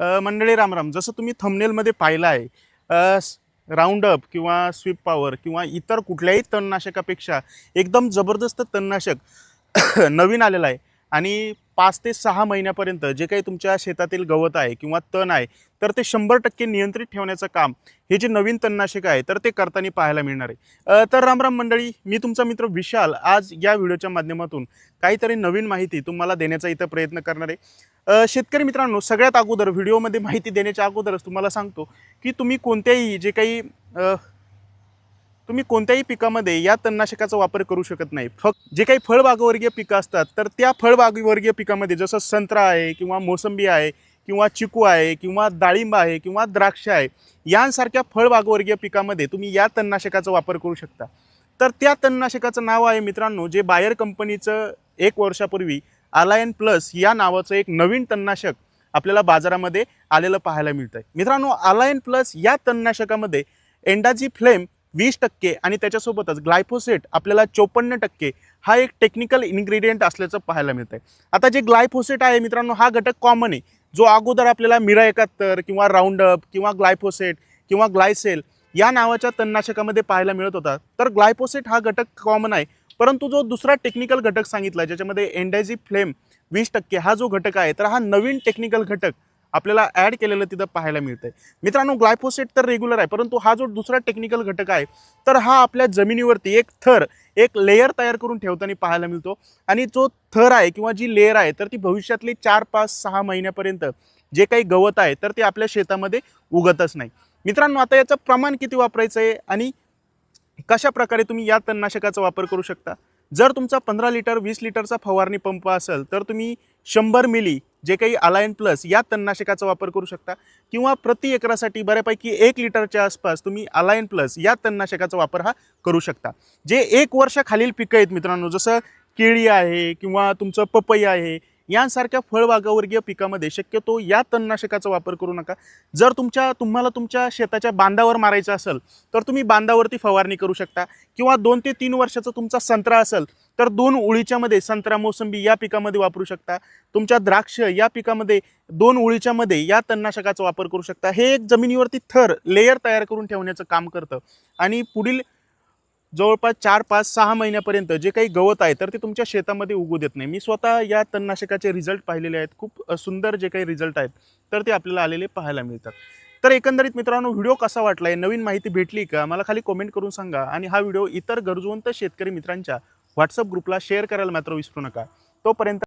मंडळी रामराम जसं तुम्ही थंबनेलमध्ये पाहिलं आहे राऊंडअप किंवा स्वीप पॉवर किंवा इतर कुठल्याही तणनाशकापेक्षा एकदम जबरदस्त तणनाशक नवीन आलेलं आहे. आणि पाच ते सहा महिन्यापर्यंत जे काही तुमच्या शेतातील गवत आहे किंवा तण आहे तर ते शंभर टक्के नियंत्रित ठेवण्याचं काम हे जे नवीन तणनाशक आहे तर ते करताना पाहायला मिळणार आहे. तर रामराम मंडळी मी तुमचा मित्र विशाल आज या व्हिडिओच्या माध्यमातून काहीतरी नवीन माहिती तुम्हाला देण्याचा इथं प्रयत्न करणार आहे. शेतकरी मित्रांनो सगळ्यात अगोदर व्हिडिओमध्ये माहिती देण्याच्या अगोदरच तुम्हाला सांगतो की तुम्ही कोणत्याही जे काही तुम्ही कोणत्याही पिकामध्ये या तणनाशकाचा वापर करू शकत नाही. फक्त जे काही फळबागवर्गीय पिकं असतात तर त्या फळबागवर्गीय पिकामध्ये जसं संत्रा आहे किंवा मोसंबी आहे किंवा चिकू आहे किंवा डाळिंब आहे किंवा द्राक्ष आहे यांसारख्या फळबागवर्गीय पिकामध्ये तुम्ही या तणनाशकाचा वापर करू शकता. तर त्या तणनाशकाचं नाव आहे मित्रांनो जे बायर कंपनीचं एक वर्षापूर्वी अलायन प्लस या नावाचं एक नवीन तणनाशक आपल्याला बाजारामध्ये आलेलं पाहायला मिळतं आहे मित्रांनो अलायन प्लस या तणनाशकामध्ये एंडाजी फ्लेम वीस टक्के आणि त्याच्यासोबतच ग्लायफोसेट आपल्याला चोपन्न टक्के हा एक टेक्निकल इन्ग्रेडियंट असल्याचं पाहायला मिळतं आहे आता जे ग्लायफोसेट आहे मित्रांनो हा घटक कॉमन आहे. जो अगोदर आपल्याला मिरा एकाहत्तर किंवा राऊंडअप किंवा ग्लायफोसेट किंवा ग्लायसेल या नावाच्या तणनाशकामध्ये पाहायला मिळत होता. तर ग्लायफोसेट हा घटक कॉमन आहे. परंतु जो दुसरा टेक्निकल घटक सांगितला ज्याच्यामध्ये एंडायझी फ्लेम वीस टक्के हा जो घटक आहे तर हा नवीन टेक्निकल घटक आपल्याला ॲड केलेलं तिथं पाहायला मिळतंय. मित्रांनो ग्लायफोसेट तर रेग्युलर आहे परंतु हा जो दुसरा टेक्निकल घटक आहे तर हा आपल्या जमिनीवरती एक थर एक लेयर तयार करून ठेवताना पाहायला मिळतो. आणि जो थर आहे किंवा जी लेयर आहे तर ती भविष्यातली चार पाच सहा महिन्यापर्यंत जे काही गवत आहे तर ते आपल्या शेतामध्ये उगतच नाही. मित्रांनो आता याचं प्रमाण किती वापरायचं आहे आणि कशा प्रकारे तुम्ही या तणनाशकाचा वापर करू शकता? जर तुमचा पंधरा लिटर वीस लिटरचा फवारणी पंप असेल तर तुम्ही शंभर मिली जे काही अलायन प्लस या तणनाशकाचा वापर करू शकता. किंवा प्रति एकरासाठी बऱ्यापैकी एक लिटरच्या आसपास तुम्ही अलायन प्लस या तणनाशकाचा वापर हा करू शकता. जे एक वर्षाखालील पिकं आहेत मित्रांनो जसं केळी आहे किंवा तुमचं पपई आहे यांसारख्या फळबागावर्गीय पिकामध्ये शक्यतो या तणनाशकाचा वापर करू नका. जर तुमच्या तुम्हाला तुमच्या शेताच्या बांधावर मारायचं असेल तर तुम्ही बांधावरती फवारणी करू शकता. किंवा दोन ते तीन वर्षाचा तुमचा संत्रा असेल तर दोन उळीच्यामध्ये संत्रा मोसंबी या पिकामध्ये वापरू शकता. तुमच्या द्राक्ष या पिकामध्ये दोन उळीच्यामध्ये या तणनाशकाचा वापर करू शकता. हे एक जमिनीवरती थर लेयर तयार करून ठेवण्याचं काम करतं. आणि पुढील जवळपास चार पाच सहा महिन्यापर्यंत जे काही गवत आहे तर ते तुमच्या शेतामध्ये उगू देत नाही. मी स्वतः या तणनाशकाचे रिझल्ट पाहिलेले आहेत. खूप सुंदर जे काही रिझल्ट आहेत तर ते आपल्याला आलेले पाहायला मिळतात. तर एकंदरीत मित्रांनो व्हिडिओ कसा वाटला आहे नवीन माहिती भेटली का मला खाली कमेंट करून सांगा. आणि हा व्हिडिओ इतर गरजवंत शेतकरी मित्रांच्या व्हॉट्सअप ग्रुपला शेअर करायला मात्र विसरू नका. तोपर्यंत